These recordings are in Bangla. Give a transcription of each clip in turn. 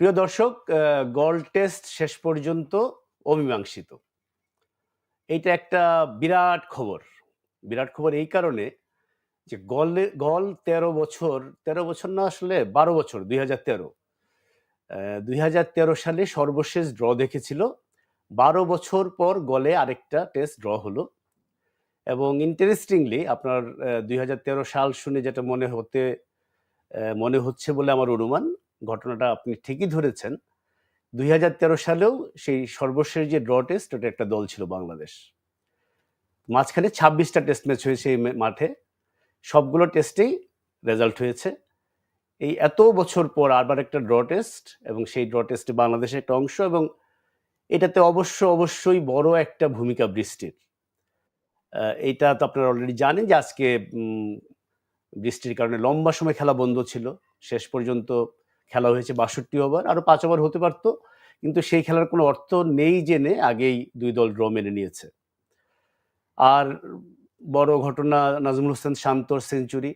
প্রিয় দর্শক গল টেস্ট শেষ পর্যন্ত অমীমাংসিত। এইটা একটা বিরাট খবর। বিরাট খবর এই কারণে যে গলে, গল তেরো বছর তেরো বছর না আসলে বারো বছর, দুই হাজার তেরো। দুই হাজার তেরো সালে সর্বশেষ ড্র দেখেছিল। বারো বছর পর গলে আরেকটা টেস্ট ড্র হলো। এবং ইন্টারেস্টিংলি আপনার দুই হাজার তেরো সাল শুনে যেটা মনে হতে মনে হচ্ছে বলে আমার অনুমান ঘটনাটা আপনি ঠিকই ধরেছেন। দুই হাজার তেরো সালেও সেই সর্বশেষ যে ড্র টেস্ট, ওটা একটা দল ছিল বাংলাদেশ। মাঝখানে ছাব্বিশটা টেস্ট ম্যাচ হয়েছে এই মাঠে। সবগুলো টেস্টেই রেজাল্ট হয়েছে। এই এত বছর পর আবার একটা ড্র টেস্ট এবং সেই ড্র টেস্টে বাংলাদেশের একটা অংশ এবং এটাতে অবশ্য, অবশ্যই বড় একটা ভূমিকা বৃষ্টির। এইটা তো আপনারা অলরেডি জানেন যে আজকে বৃষ্টির কারণে লম্বা সময় খেলা বন্ধ ছিল। শেষ পর্যন্ত খেলা হয়েছে বাষট্টি ওভার আরও পাঁচ ওভার হতে পারত। কিন্তু সেই খেলার কোনো অর্থ নেই জেনে আগেই দুই দল ড্র মেনে নিয়েছে। আর বড় ঘটনা নাজমুল হোসেন শান্তর সেঞ্চুরি।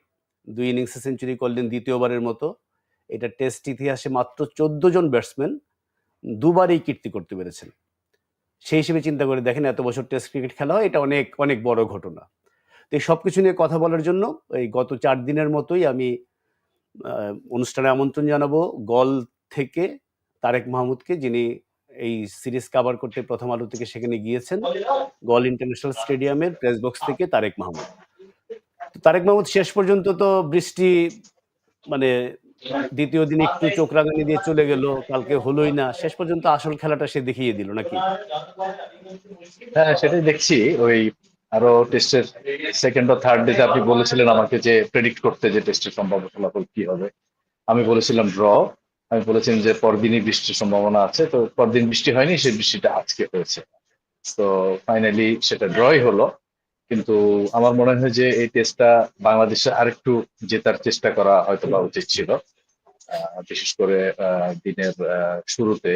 দুই ইনিংসে সেঞ্চুরি করলেন দ্বিতীয়বারের মতো। এটা টেস্ট ইতিহাসে মাত্র চোদ্দ জন ব্যাটসম্যান দুবারই কীর্তি করতে পেরেছেন। সেই হিসেবে চিন্তা করে দেখেন, এত বছর টেস্ট ক্রিকেট খেলা হয়, এটা অনেক অনেক বড় ঘটনা। তো এই সব কিছু নিয়ে কথা বলার জন্য এই গত চার দিনের মতোই আমি অনুষ্ঠানে আমন্ত্রণ জানাব গল থেকে তারেক মাহমুদকে, যিনি এই সিরিজ কাভার করতে প্রথম আলো থেকে সেখানে গিয়েছেন, গল ইন্টারন্যাশনাল স্টেডিয়ামের প্রেস বক্স থেকে তারেক মাহমুদ। তারেক মাহমুদ শেষ পর্যন্ত তো বৃষ্টি মানে দ্বিতীয় দিন একটু চোখ রাঙানি দিয়ে চলে গেল, কালকে হলোই না, শেষ পর্যন্ত আসল খেলাটা সে দেখিয়ে দিল নাকি? হ্যাঁ সেটাই দেখছি, ওই আরও টেস্টের সেকেন্ড ও থার্ড ডেতে আপনি বলেছিলেন আমাকে যে প্রেডিক্ট করতে যে টেস্টের সম্ভাব্য ফলাফল কি হবে। আমি বলেছিলাম ড্র আমি বলেছিলাম যে পরদিনই বৃষ্টির সম্ভাবনা আছে। তো পরদিন বৃষ্টি হয়নি, সেই বৃষ্টিটা আজকে হয়েছে। তো ফাইনালি সেটা ড্রই হলো। কিন্তু আমার মনে হয় যে এই টেস্টটা বাংলাদেশে আরেকটু জেতার চেষ্টা করা হয়তো বা উচিত ছিল। বিশেষ করে দিনের শুরুতে।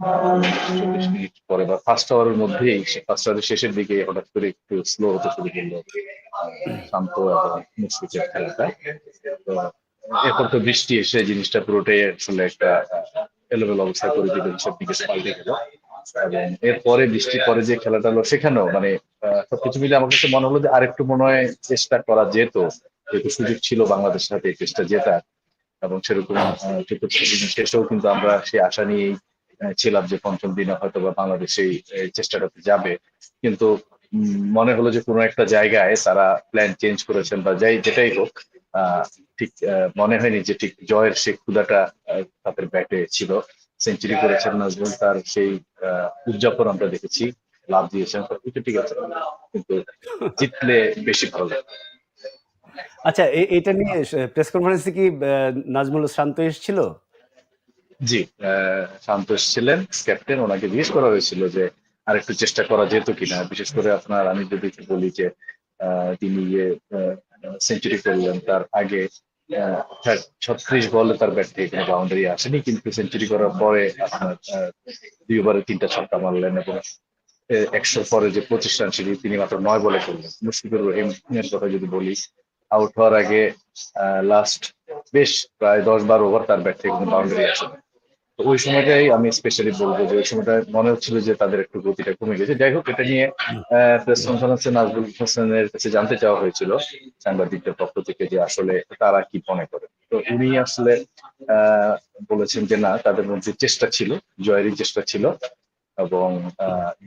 মিনিট পরে বা ফার্স্ট আওয়ারের মধ্যেই ফার্স্ট আওয়ারের শেষের দিকে হঠাৎ করে একটু স্লো হতে শুরু করল, শান্ত এবং মুশফিকের খেলাটা। তো এরপর তো বৃষ্টি এসে জিনিসটা পুরোটাই আসলে একটা এলোমেলো অবস্থা করে দিল সব দিকে পাল্টে গেল। এবং এরপরে বৃষ্টির পরে যে খেলাটা হলো সেখানেও মানে সবকিছু মিলে আমার কাছে মনে হলো যে আরেকটু মনে হয় চেষ্টা করা যেত, যেহেতু সুযোগ ছিল বাংলাদেশের সাথে এই টেস্টটা জেতার। এবং সেরকম শেষেও কিন্তু আমরা সেই আশা নিয়েই ছিলাম যে পঞ্চম দিনে হয়তো বা বাংলাদেশ এই চেষ্টাটাতে যাবে। কিন্তু মনে হলো যে কোনো একটা জায়গায় তারা প্ল্যান চেঞ্জ করেছেন বা যাই যেটাই হোক ঠিক মনে হয়নি যে ঠিক জয়ের সেই ক্ষুদাটা তাদের ব্যাটে ছিল। সেঞ্চুরি করেছেন নাজমুল তার সেই উদযাপন আমরা দেখেছি লাভ দিয়েছেন। সবকিছু ঠিক আছে। কিন্তু জিতলে বেশি ভালো লাগে। আচ্ছা এটা নিয়ে প্রেস কনফারেন্সে কি নাজমুল শান্ত এসেছিল? জি সন্তোষ ছিলেন ক্যাপ্টেন ওনাকে জিজ্ঞেস করা হয়েছিল যে আরেকটু চেষ্টা করা যেত কিনা। বিশেষ করে আপনার, আমি যদি বলি যে তিনি ইয়ে সেঞ্চুরি করলেন, তার আগে ছত্রিশ বলে তার ব্যাট থেকে কোনো বাউন্ডারি আসেনি, কিন্তু সেঞ্চুরি করার পরে আপনার দুই ওভারে তিনটা ছক্কা মারলেন এবং একশো পরে যে পঁচিশ রান ছিল তিনি মাত্র নয় বলে করলেন। মুশফিকুর রহিমের কথা যদি বলি আউট হওয়ার আগে লাস্ট বেশ প্রায় দশ বারো ওভার তার ব্যাট থেকে কোনো বাউন্ডারি আসেনি। ওই সময়টাই আমি স্পেশালি বলব যে ওই সময়টা মনে হচ্ছিল যে তাদের একটু গতিটা কমে গেছে। যাই হোক, এটা নিয়ে প্রেস কনফারেন্সে নাজবুল হোসেনের কাছে জানতে চাওয়া হয়েছিল সাংবাদিকদের পক্ষ থেকে যে আসলে তারা কি মনে করে। তো উনি আসলে বলেছেন যে না, তাদের মধ্যে চেষ্টা ছিল, জয়েরই চেষ্টা ছিল এবং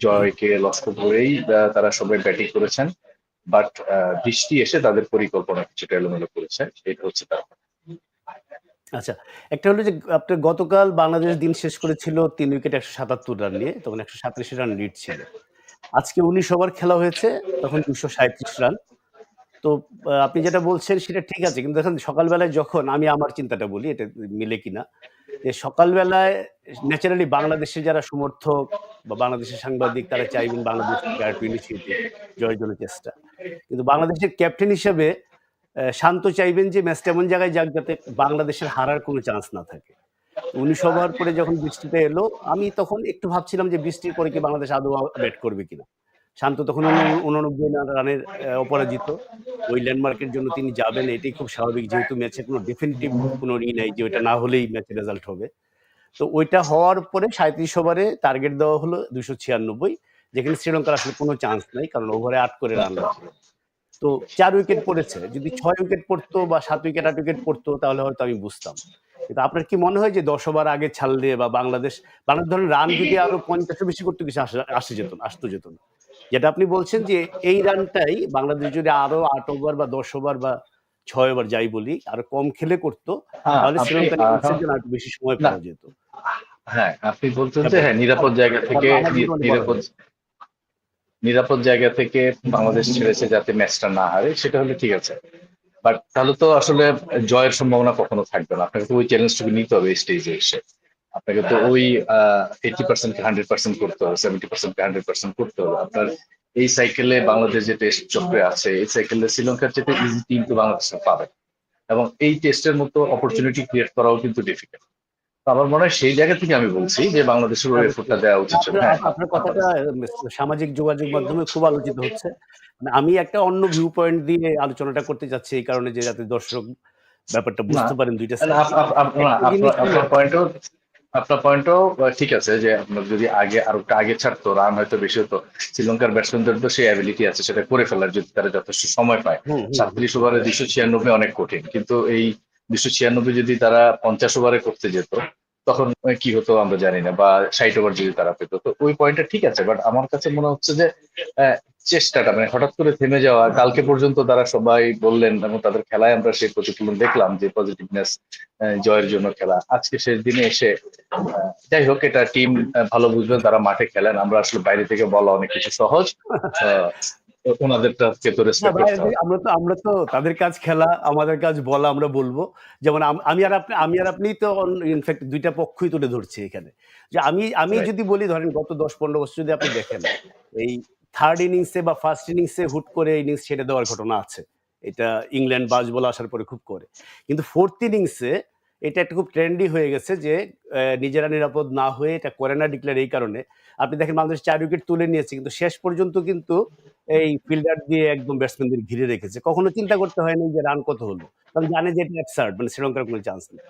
জয়কে লক্ষ্য করেই তারা সবাই ব্যাটিং করেছেন। বাট বৃষ্টি এসে তাদের পরিকল্পনা কিছুটা এলোমেলো করেছে, এটা হচ্ছে তার আচ্ছা একটা হলো যে আপনার গতকাল বাংলাদেশ দিন শেষ করেছিল তিন উইকেট একশো সাতাত্তর রান নিয়ে, তখন একশো সাতাশি রান লিড ছিল। আজকে উনিশ ওভার খেলা হয়েছে, তখন দুশো সাঁত্রিশ রান। তো আপনি যেটা বলছেন সেটা ঠিক আছে, কিন্তু দেখেন, সকালবেলায় যখন আমি আমার চিন্তাটা বলি, এটা মিলে কিনা যে সকালবেলায় ন্যাচারালি বাংলাদেশের যারা সমর্থক বা বাংলাদেশের সাংবাদিক, তারা চাইবেন বাংলাদেশ জয়ের চেষ্টা কিন্তু বাংলাদেশের ক্যাপ্টেন হিসেবে শান্ত চাইবেন যে ম্যাচটা এমন জায়গায় যাক যাতে বাংলাদেশের হারার কোনো চান্স না থাকে। উনিশ ওভার পরে যখন বৃষ্টিটা এলো, আমি তখন একটু ভাবছিলাম যে বৃষ্টির পরে কি বাংলাদেশ আদৌ ব্যাট করবে কিনা। শান্ত তখন উননব্বই রানের অপরাজিত। ওই ল্যান্ডমার্কের জন্য তিনি যাবেন, এটাই খুব স্বাভাবিক। যেহেতু ম্যাচে কোনো ডেফিনেটিভ কোনো ই নাই যে ওইটা না হলেই ম্যাচের রেজাল্ট হবে। তো ওইটা হওয়ার পরে সাঁত্রিশ ওভারে টার্গেট দেওয়া হলো দুশো ছিয়ানব্বই, যেখানে শ্রীলঙ্কার আসলে কোনো চান্স নাই, কারণ ওভারে আট করে রান লাগবে তো চার উইকেট পড়েছে। যদি ছয় উইকেট পড়তো বা সাত উইকেট আট উইকেট পড়তো তাহলে হয়তো আমি বুঝতাম। কিন্তু আপনার কি মনে হয় যে দশ ওভার আগে ছাড়লে বা বাংলাদেশ বাংলাদেশ ধরেন রান যদি আরও পঞ্চাশের বেশি করতো কিছু আসে যেত আসতো যেত না। যেটা আপনি বলছেন যে এই রানটাই বাংলাদেশ যদি আরও আট ওভার বা দশ ওভার বা ছয় ওভার যাই বলি আরও কম খেলে করতো হ্যাঁ, তাহলে জন্য আরেকটু বেশি সময় পাওয়া যেত। হ্যাঁ আপনি বলছেন যে হ্যাঁ নিরাপদ জায়গা থেকে জীবনে বড় নিরাপদ নিরাপদ জায়গা থেকে বাংলাদেশ ছেড়েছে যাতে ম্যাচটা না হারে, সেটা হলে ঠিক আছে। বাট তাহলে তো আসলে জয়ের সম্ভাবনা কখনো থাকবে না। আপনাকে তো ওই চ্যালেঞ্জটুকু নিতে হবে স্টেজে এসে। আপনাকে তো ওই এইটি পার্সেন্ট হান্ড্রেড পার্সেন্ট করতে হবে সেভেন্টি পার্সেন্ট হান্ড্রেড পার্সেন্ট করতে হবে। আপনার এই সাইকেলে বাংলাদেশ যে টেস্ট চক্রে আছে, এই সাইকেলে শ্রীলঙ্কার চেয়ে ইজি টিম তো বাংলাদেশ পাবে। এবং এই টেস্টের মতো অপরচুনিটি ক্রিয়েট করাও কিন্তু ডিফিকাল্ট আমার মনে হয় সেই জায়গা থেকে আমি বলছি যে বাংলাদেশের ওই এফোর্টটা দেওয়া উচিত ছিল। আপনার হ্যাঁ। কথাটা সামাজিক যোগাযোগ মাধ্যমে খুব আলোচিত হচ্ছে। মানে আমি একটা অন্য ভিউ পয়েন্ট দিয়ে আলোচনাটা করতে চাচ্ছি এই কারণে যে যাতে দর্শক ব্যাপারটা বুঝতে পারেন দুইটা আপনার পয়েন্টও আপনার পয়েন্টও ঠিক আছে যে আপনার যদি আগে আর একটু আগে ছাড়তো রান হয়তো বেশি হতো শ্রীলঙ্কার ব্যাটসম্যানদের তো সেই অ্যাবিলিটি আছে সেটা করে ফেলার যদি তারা যথেষ্ট সময় পায়। সাতত্রিশ ওভারে দুশো ছিয়ানব্বই অনেক কঠিন। কিন্তু এই দুশো ছিয়ানব্বই যদি তারা পঞ্চাশ ওভারে করতে যেত তখন কি হতো আমরা জানি না বা ষাট ওভার যদি তারা পেতো। তো ওই পয়েন্টটা ঠিক আছে বাট আমার কাছে মনে হচ্ছে যে চেষ্টাটা মানে হঠাৎ করে থেমে যাওয়া কালকে পর্যন্ত তারা সবাই বললেন এবং তাদের খেলায় আমরা সেই প্রতিফলন দেখলাম যে পজিটিভনেস জয়ের জন্য খেলা। আজকে শেষ দিনে এসে যাই হোক এটা টিম ভালো বুঝবেন তারা মাঠে খেলেন। আমরা আসলে বাইরে থেকে বলা অনেক কিছু সহজ। আহ, ওনাদেরটাকে তো রেসপেক্ট হবে। আমরা তো আমরা তো তাদের কাজ খেলা আমাদের কাজ বলা আমরা বলব। যেমন আমি আর আপনি আমি আর আপনি তো ইনফ্যাক্ট দুইটা পক্ষই তুলে ধরছি এখানে। যে আমি আমি যদি বলি ধরেন গত দশ পনেরো বছর যদি আপনি দেখেন এই থার্ড ইনিংসে বা ফার্স্ট ইনিংসে হুট করে ইনিংস ছেড়ে দেওয়ার ঘটনা আছে। এটা ইংল্যান্ড বাজ বলা আসার পরে খুব করে। কিন্তু ফোর্থ ইনিংসে এটা একটা খুব ট্রেন্ডি হয়ে গেছে যে নিজেরা নিরাপদ না হয়ে এটা করে না ডিক্লেয়ার এই কারণে। আপনি দেখেন বাংলাদেশ চার উইকেট তুলে নিয়েছে, কিন্তু শেষ পর্যন্ত কিন্তু এই ফিল্ডার দিয়ে একদম ব্যাটসম্যানদের ঘিরে রেখেছে। কখনো চিন্তা করতে হয়নি যে রান কত হলো। কারণ জানে যে এটা অ্যাবসার্ড মানে শ্রীলঙ্কার কোনো চান্স নেই।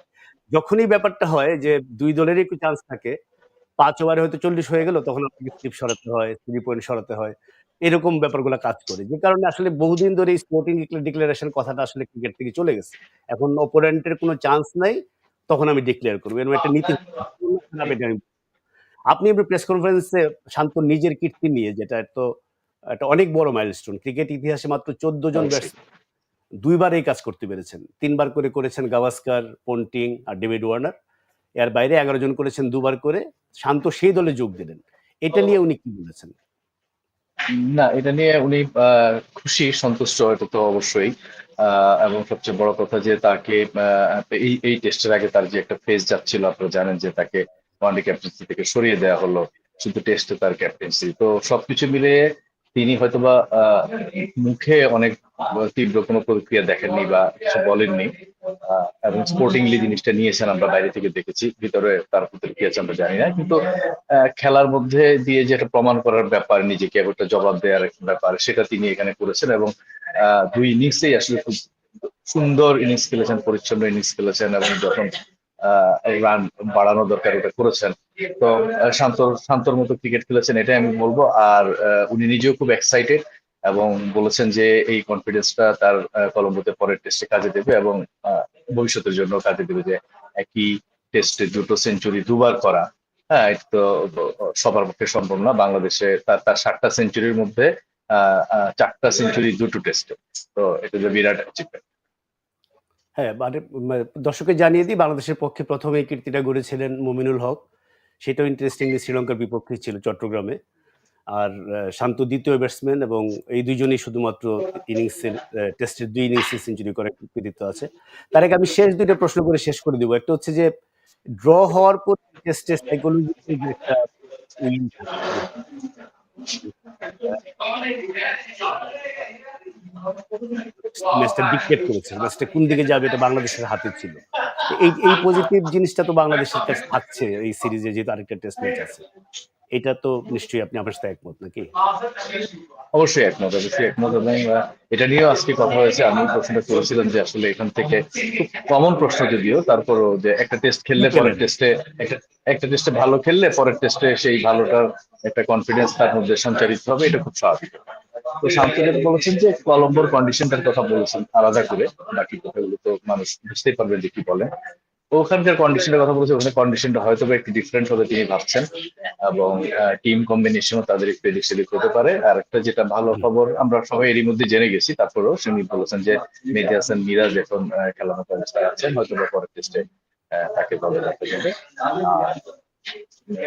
যখনই ব্যাপারটা হয় যে, দুই দলেরই একটু চান্স থাকে, পাঁচ ওভারে হয়তো চল্লিশ হয়ে গেল, তখন আপনাকে স্লিপ সরাতে হয় থ্রি পয়েন্ট সরাতে হয়। এরকম ব্যাপারগুলো কাজ করে। যে কারণে আসলে বহুদিন ধরে এই স্পোর্টিং ডিক্লারেশন কথাটা আসলে ক্রিকেট থেকে চলে গেছে। এখন অপোনেন্টের কোনো চান্স নাই তখন আমি ডিক্লেয়ার করব। এরকম একটা নীতি খারাপ এটা আমি আপনি প্রেস কনফারেন্সে শান্ত নিজের কীর্তি নিয়ে যেটা তো একটা অনেক বড় মাইলস্টোন ক্রিকেট ইতিহাসে মাত্র চোদ্দ জন। ব্যাটসম্যান দুইবার এই কাজ করতে পেরেছেন। তিনবার করে করেছেন গাভাস্কার পন্টিং আর ডেভিড ওয়ার্নার। এর বাইরে এগারো জন করেছেন দুবার করে। শান্ত সেই দলে যোগ দিলেন। এটা নিয়ে উনি কি বলেছেন? না, এটা নিয়ে উনি খুশি, সন্তুষ্ট, এটা তো অবশ্যই। এবং সবচেয়ে বড় কথা যে তাকে এই এই টেস্টের আগে তার যে একটা ফেজ যাচ্ছিল, আপনারা জানেন যে তাকে ওয়ানডে ক্যাপ্টেন্সি থেকে সরিয়ে দেওয়া হলো, শুধু টেস্টে তার ক্যাপ্টেন্সি। তো সবকিছু মিলে তিনি হয়তোবা মুখে অনেক তীব্র কোনো প্রতিক্রিয়া দেখেননি বা কিছু বলেননি। এবং স্পোর্টিংলি জিনিসটা নিয়েছেন আমরা বাইরে থেকে দেখেছি, ভিতরে তার প্রতিক্রিয়া আমরা জানি না। কিন্তু খেলার মধ্যে দিয়ে যেটা প্রমাণ করার ব্যাপার, নিজেকে একটা জবাব দেওয়ার ব্যাপার, সেটা তিনি এখানে করেছেন এবং দুই ইনিংসেই আসলে খুব সুন্দর ইনিংস খেলেছেন, পরিচ্ছন্ন ইনিংস খেলেছেন এবং যখন রান বাড়ানো দরকার ওটা করেছেন। তো আহ, শান্ত শান্তর মতো ক্রিকেট খেলেছেন এটাই আমি বলব। আর উনি নিজেও খুব এক্সাইটেড এবং বলেছেন যে এই কনফিডেন্সটা তার কলম্বোতে পরের টেস্টে কাজে দেবে এবং ভবিষ্যতের জন্য কাজে দেবে যে একই টেস্টে দুটো সেঞ্চুরি দুবার করা। হ্যাঁ এটা তো সবার পক্ষে সম্ভব না। বাংলাদেশে তার তার সাতটা সেঞ্চুরির মধ্যে চারটা সেঞ্চুরি দুটো টেস্টে তো এটা যে বিরাট অ্যাচিভমেন্ট হ্যাঁ মানে উম, দর্শককে জানিয়ে দিই বাংলাদেশের পক্ষে প্রথমে এই কীর্তিটা গড়েছিলেন মুমিনুল হক। সেটাও ইন্টারেস্টিংলি শ্রীলঙ্কার বিপক্ষে ছিল চট্টগ্রামে। আর শান্ত দ্বিতীয় ব্যাটসম্যান এবং এই দুজনই শুধুমাত্র ইনিংসের টেস্টের দুই ইনিংসে সেঞ্চুরি করার কৃতিত্ব আছে। তার আগে আমি শেষ দুইটা প্রশ্ন করে শেষ করে দিব। একটা হচ্ছে যে ড্র হওয়ার পর টেস্টের সাইকোলজি একটা ম্যাচটা ডিক্টেট করেছে। ম্যাচটা কোন দিকে যাবে, এটা বাংলাদেশের হাতে ছিল। এই এই পজিটিভ জিনিসটা তো বাংলাদেশের কাছে থাকছে, এই সিরিজে যেহেতু আরেকটা টেস্ট ম্যাচ আছে। এটা তো নিশ্চয়ই আপনি আমার সাথে একমত নাকি? অবশ্যই একমত অবশ্যই একমত এবং এটা নিয়েও আজকে কথা হয়েছে। আমি প্রশ্নটা করেছিলাম যে আসলে এখান থেকে খুব কমন প্রশ্ন যদিও তারপরও যে একটা টেস্ট খেললে পরের টেস্টে একটা একটা টেস্টে ভালো খেললে পরের টেস্টে সেই ভালোটার একটা কনফিডেন্স তার মধ্যে সঞ্চারিত হবে এটা খুব স্বাভাবিক। তো যেটা বলেছেন যে কলম্বোর কন্ডিশনটার কথা বলেছেন আলাদা করে বাকি কথাগুলো তো মানুষ বুঝতেই পারবেন যে কি বলেন ওখানকার কন্ডিশনের কথা বলছে ওখানে কন্ডিশনটা হয়তো বা একটু ডিফারেন্ট হবে তিনি ভাবছেন। এবং টিম কম্বিনেশনও তাদের একটু এদিক সেদিক হতে পারে। আর একটা যেটা ভালো খবর আমরা সবাই এরই মধ্যে জেনে গেছি তারপরেও তিনি বলেছেন যে মেহেদি হাসান মিরাজ এখন আহ, খেলার আছেন হয়তো বা পরের টেস্টে তাকে দলে রাখা যাবে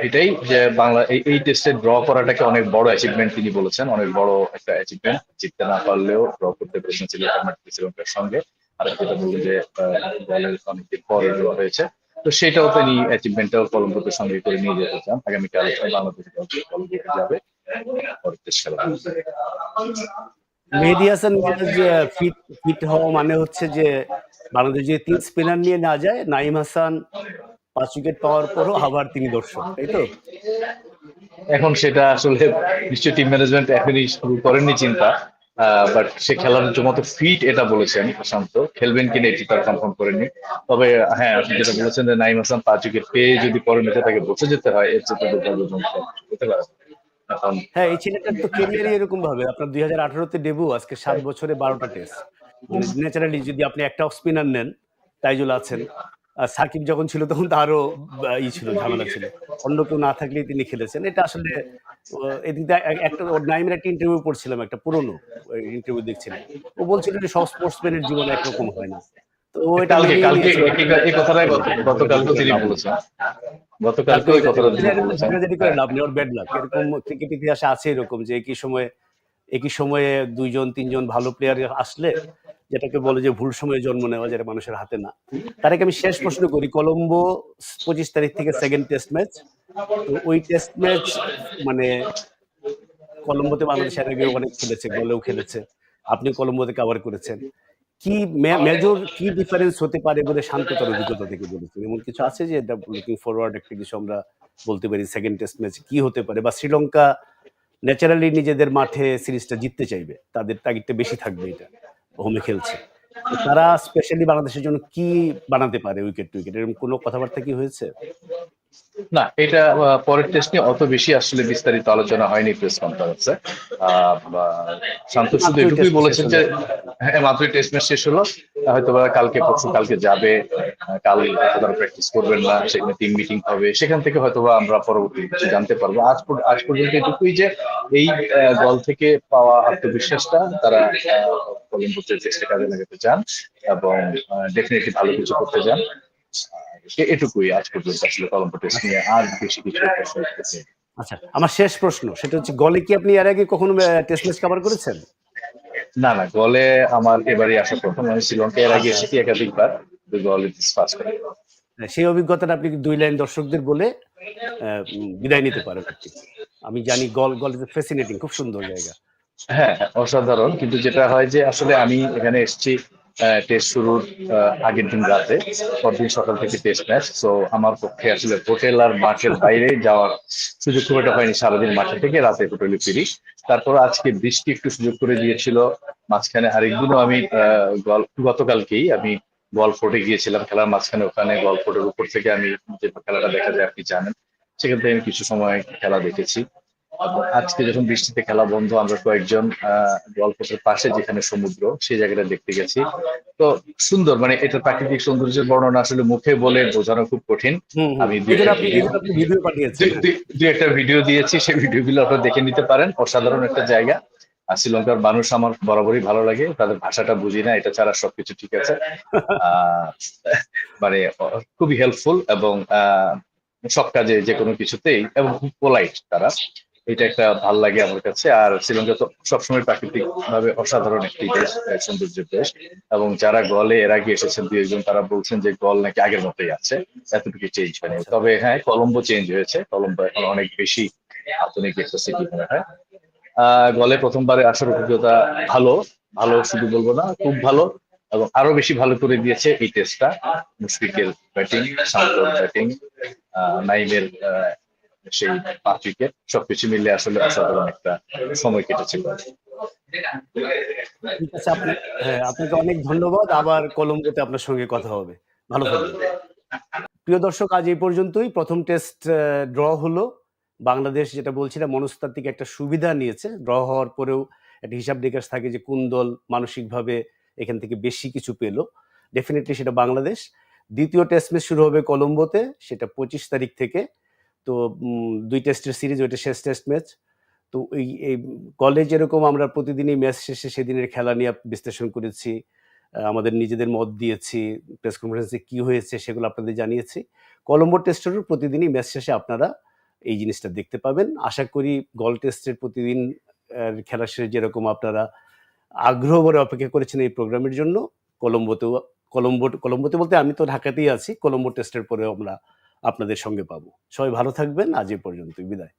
এটাই যে বাংলা এই টেস্টে ড্র করাটাকে অনেক বড় অ্যাচিভমেন্ট তিনি বলেছেন অনেক বড় একটা অ্যাচিভমেন্ট জিততে না পারলেও ড্র করতে পেরেছেন শ্রীলঙ্কার সঙ্গে। আর যেটা বললেন যে অনেকদিন পরে ড্র হয়েছে। তো সেটাও তিনি অ্যাচিভমেন্টটাও কলম্বোকে সঙ্গে করে নিয়ে যেতে চান। আগামীকাল বাংলাদেশ দল কলম্বোতে যাবে। পরের খেলা মেহেদি হাসান মিরাজ ফিট ফিট হওয়া মানে হচ্ছে যে বাংলাদেশ যে তিন স্পিনার নিয়ে না যায় নাইম হাসান পাঁচ উইকেট পাওয়ার পরও আবার তিনি দর্শক তাই তো? এখন সেটা আসলে নিশ্চয়ই টিম ম্যানেজমেন্ট এখনই শুরু করেননি চিন্তা। বাট সে খেলার মতো ফিট এটা বলেছেন শান্ত খেলবেন কিনা এটি তার কনফার্ম করেননি তবে হ্যাঁ আপনি যেটা বলেছেন যে নাইম হাসান পাঁচ উইকেট পেয়ে যদি ম্যাচে তাকে বসে যেতে হয় এর চেয়ে তো দুর্ভাগ্যজনক। হ্যাঁ এই ছেলেটার তো কেরিয়ারই এরকম ভাবে। আপনার দুই হাজার আঠারোতে ডেবু আজকে সাত বছরে বারোটা টেস্ট ন্যাচারালি যদি আপনি একটা অফ স্পিনার নেন তাইজুল আছেন। সাকিব যখন ছিল তখন তো আরও ই ছিল ঝামেলা ছিল। অন্য কেউ না থাকলেই তিনি খেলেছেন। এটা আসলে এদিক একটা নাইমের একটা ইন্টারভিউ পড়ছিলাম একটা পুরনো ইন্টারভিউ দেখছিলাম। ও বলছিল যে সব স্পোর্টসম্যানের জীবনে একরকম হয় না। তো ও এটা কালকে এই- এই কথাটাই গতকালকে তিনি বলেছেন। গতকালকে ওই কথাটা তিনি করে লাভ নেই ওর ব্যাড লাক এরকম ক্রিকেট ইতিহাসে আছে এরকম যে একই সময়ে একই সময়ে দুইজন তিনজন ভালো প্লেয়ার আসলে যেটাকে বলে যে ভুল সময়ে জন্ম নেওয়া, যেটা মানুষের হাতে না। তার আমি শেষ প্রশ্ন করি। কলম্বো পঁচিশ তারিখ থেকে সেকেন্ড টেস্ট ম্যাচ তো ওই টেস্ট ম্যাচ মানে কলম্বোতে বাংলাদেশ এর আগে অনেক খেলেছে, গোলেও খেলেছে। আপনি কলম্বোতে কভার করেছেন। কি মেজর কি ডিফারেন্স হতে পারে বলে শান্ততার অভিজ্ঞতা থেকে বলেছেন? এমন কিছু আছে যে লুকিং ফরওয়ার্ড একটা কিছু আমরা বলতে পারি সেকেন্ড টেস্ট ম্যাচ কি হতে পারে? বা শ্রীলঙ্কা ন্যাচারালি নিজেদের মাঠে সিরিজটা জিততে চাইবে। তাদের তাগিদটা বেশি থাকবে এটা। হোমে খেলছে। তারা স্পেশালি বাংলাদেশের জন্য কি বানাতে পারে উইকেট টুইকেট এরকম কোনো কথাবার্তা কি হয়েছে? না এটা পরের টেস্ট নিয়ে অত বেশি আসলে বিস্তারিত আলোচনা হয়নি প্রেস কনফারেন্সে শান্ত শুধু এটুকুই বলেছেন যে হ্যাঁ মাত্রই টেস্ট ম্যাচ শেষ হলো। হয়তো কালকে পরশু কালকে যাবে কাল তারা প্র্যাকটিস করবেন না সেখানে টিম মিটিং হবে সেখান থেকে হয়তো বা আমরা পরবর্তী কিছু জানতে পারব। আজ আজ পর্যন্ত এটুকুই যে এই দল থেকে পাওয়া আত্মবিশ্বাসটা তারা কলম্বোতে টেস্টে কাজে লাগাতে চান এবং ডেফিনেটলি ভালো কিছু করতে চান। এটুকুই আজ পর্যন্ত আসলে কলম্বো টেস্ট নিয়ে। আর বেশি কিছু না। আচ্ছা আমার শেষ প্রশ্ন সেটা হচ্ছে গলে কি আপনি এর আগে কখনো টেস্ট ম্যাচ কভার করেছেন? না না গলে আমার এবারে আসা প্রথম আমি শ্রীলঙ্কা এর আগে এসেছি একাধিকবার গলে ফার্স্ট সেই অভিজ্ঞতাটা আপনি কি দুই লাইন দর্শকদের বলে আহ, বিদায় নিতে পারেন আমি জানি গল গল ইজ ফ্যাসিনেটিং খুব সুন্দর জায়গা। হ্যাঁ হ্যাঁ, অসাধারণ কিন্তু যেটা হয় যে আসলে আমি এখানে এসেছি টেস্ট শুরুর আগের দিন রাতে। পরদিন সকাল থেকে টেস্ট ম্যাচ তো আমার পক্ষে আসলে হোটেল আর মাঠের বাইরে যাওয়ার সুযোগ খুব একটা হয়নি সারাদিন মাঠে থেকে, রাতে হোটেলে ফিরি। তারপর আজকে বৃষ্টি একটু সুযোগ করে দিয়েছিল। মাঝখানে আরেকদিনও আমি গতকালকেই আমি গলফোর্টে গিয়েছিলাম খেলার মাঝখানে। ওখানে গলফোর্টের উপর থেকে আমি যে খেলাটা দেখা যায় আপনি জানেন, সেখান থেকে আমি কিছু সময় খেলা দেখেছি। আজকে যখন বৃষ্টিতে খেলা বন্ধ আমরা কয়েকজন আহ গল্পের পাশে যেখানে সমুদ্র সেই জায়গাটা দেখতে গেছি। তো সুন্দর মানে এটা প্রাকৃতিক সৌন্দর্যের বর্ণনা আসলে মুখে বলে বোঝানো খুব কঠিন। আমি ভিডিও দুই- দুই একটা ভিডিও দিয়েছি সেই ভিডিওগুলো আপনারা দেখে নিতে পারেন। অসাধারণ একটা জায়গা। আর শ্রীলঙ্কার মানুষ আমার বরাবরই ভালো লাগে তাদের ভাষাটা বুঝি না এটা ছাড়া সবকিছু ঠিক আছে। আহ, মানে খুবই হেল্পফুল এবং আহ, সব কাজে যে কোনো কিছুতেই এবং খুব পোলাইট তারা। এটা একটা ভালো লাগে আমার কাছে। আর শ্রীলঙ্কা তো সবসময় প্রাকৃতিক ভাবে অসাধারণ একটি দেশ সৌন্দর্যের দেশ। এবং যারা গলে এর আগে এসেছেন দুই একজন, তারা বলছেন যে গল নাকি আগের মতোই আছে। এতটুকু চেঞ্জ হয়নি। তবে হ্যাঁ কলম্বো চেঞ্জ হয়েছে। কলম্বো এখন অনেক বেশি আধুনিক একটা সিটি মনে হয়। গলে প্রথমবারে আসার অভিজ্ঞতা ভালো। ভালো শুধু বলব না, খুব ভালো। এবং আরও বেশি ভালো করে দিয়েছে এই টেস্টটা মুশফিকের ব্যাটিং শান্তর ব্যাটিং নাইমের সেই পাঁচ উইকেট সবকিছু মিলে আসলে অসাধারণ একটা সময় কেটেছে। ঠিক আছে, আপনি হ্যাঁ আপনাকে অনেক ধন্যবাদ। আবার কলম্বোতে আপনার সঙ্গে কথা হবে। ভালো থাকবেন। প্রিয় দর্শক, আজ এই পর্যন্তই। প্রথম টেস্ট ড্র হলো। বাংলাদেশ যেটা বলছিলাম, মনস্তাত্ত্বিক একটা সুবিধা নিয়েছে। ড্র হওয়ার পরেও একটা হিসাব নিকাশ থাকে যে কোন দল মানসিকভাবে এখান থেকে বেশি কিছু পেল। ডেফিনেটলি সেটা বাংলাদেশ। দ্বিতীয় টেস্ট ম্যাচ শুরু হবে কলম্বোতে, সেটা পঁচিশ তারিখ থেকে। তো দুই টেস্টের সিরিজ, ওইটা শেষ টেস্ট ম্যাচ। তো এই এই কলেজ যেরকম আমরা প্রতিদিনই ম্যাচ শেষে সেদিনের খেলা নিয়ে বিশ্লেষণ করেছি আমাদের নিজেদের মত দিয়েছি প্রেস কনফারেন্সে কি হয়েছে সেগুলো আপনাদের জানিয়েছি। কলম্বো টেস্টেরও প্রতিদিনই ম্যাচ শেষে আপনারা এই জিনিসটা দেখতে পাবেন। আশা করি গল টেস্টের প্রতিদিন খেলা শেষে যেরকম আপনারা আগ্রহ ভরে অপেক্ষা করেছেন এই প্রোগ্রামের জন্য, কলম্বোতেও কলম্বো কলম্বোতে বলতে আমি তো ঢাকাতেই আছি কলম্বো টেস্টের পরেও আমরা আপনাদের সঙ্গে পাবো। সবাই ভালো থাকবেন। আজ এ পর্যন্ত বিদায়।